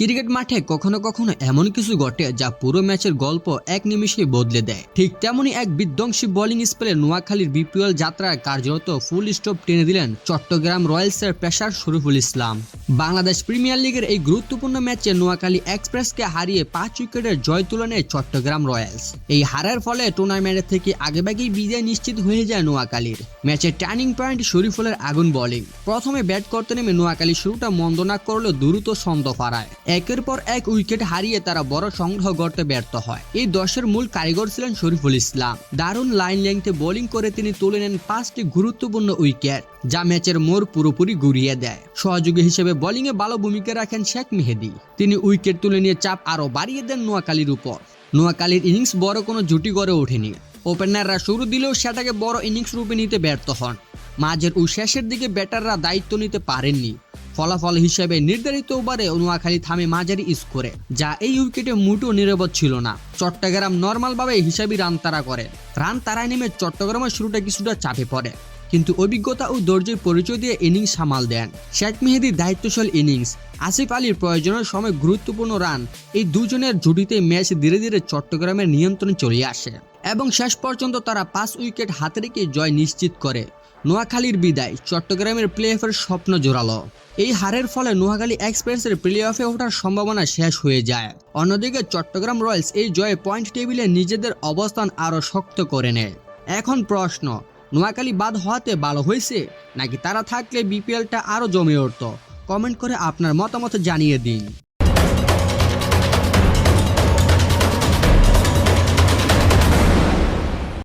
Cricket মাঠে কখনো কখনো এমন কিছু ঘটে যা পুরো ম্যাচের গল্প এক নিমিষে বদলে দেয়। ঠিক তেমনই এক বিধ্বংসী বোলিং স্পেলে নোয়াখালীর বিপিএল যাত্রায় কার্যরত ফুল স্টপ টেনে দিলেন চট্টগ্রাম রয়্যালসের পেশার শরীফুল ইসলাম। বাংলাদেশ প্রিমিয়ার লিগের এই গুরুত্বপূর্ণ ম্যাচে নোয়াখালী এক্সপ্রেসকে হারিয়ে পাঁচ উইকেটের জয় তুলে নেয় চট্টগ্রাম রয়্যালস। এই হারের ফলে টুর্নামেন্টের থেকে আগেভাগেই বিজয় নিশ্চিত হয়ে যায় নোয়াখালীর। ম্যাচের টার্নিং পয়েন্ট শরীফুলের আগুন বোলিং প্রথমে ব্যাট করতে নেমে নোয়াখালী শুরুটা মন্দ না করলেও দ্রুত ছন্দ ফারায়। একের পর এক উইকেট হারিয়ে তারা বড় সংগ্রহ করতে ব্যর্থ হয়। এই দশের মূল কারিগর ছিলেন শরীফুল ইসলাম। দারুণ লাইন লেংথে বোলিং করে তিনি তুলে নেন পাঁচটি গুরুত্বপূর্ণ উইকেট, যা ম্যাচের মোড় পুরোপুরি ঘুরিয়ে দেয়। সহযোগী হিসেবে বোলিংয়ে ভালো ভূমিকা রাখেন শেখ মেহেদি। তিনি উইকেট তুলে নিয়ে চাপ আরও বাড়িয়ে দেন নোয়াখালীর উপর। নোয়াখালীর ইনিংস বড় কোনো জুটি গড়ে ওঠেনি। ওপেনাররা শুরু দিলেও সেটাকে বড় ইনিংস রূপে নিতে ব্যর্থ হন। মাঝের ও শেষের দিকে ব্যাটাররা দায়িত্ব নিতে পারেননি। ফলাফল হিসেবে নির্ধারিত ওভারে নোয়াখালী থামে মাঝারি স্কোরে, যা এই উইকেটে মুটো নিরাপদ ছিল না। চট্টগ্রাম নর্মালভাবে হিসাবি রান তারা করে। রান তারায় নেমে চট্টগ্রামের শুরুটা কিছুটা চাপে পড়ে। কিন্তু অভিজ্ঞতা ও ধৈর্যের পরিচয় দিয়ে ইনিংস সামাল দেন। শেখ মেহেদির দায়িত্বশীল ইনিংস। আসিফ আলীর প্রয়োজনের সময় গুরুত্বপূর্ণ রান। এই দুজনের জুটিতে ম্যাচ ধীরে ধীরে চট্টগ্রামের নিয়ন্ত্রণে চলে আসে এবং শেষ পর্যন্ত তারা পাঁচ উইকেট হাতে রেখে জয় নিশ্চিত করে। নোয়াখালীর বিদায়, চট্টগ্রামের প্লে অফের স্বপ্ন জোরালো। এই হারের ফলে নোয়াখালী এক্সপ্রেসের প্লে অফে ওঠার সম্ভাবনা শেষ হয়ে যায়। অন্যদিকে চট্টগ্রাম রয়্যালস এই জয়ে পয়েন্ট টেবিলে নিজেদের অবস্থান আরও শক্ত করে নেয়। এখন প্রশ্ন নোয়াখালী বাদ হওয়াতে ভালো হয়েছে? নাকি তারা থাকলে বিপিএলটা আরও জমে উঠত? কমেন্ট করে আপনার মতামত জানিয়ে দিন।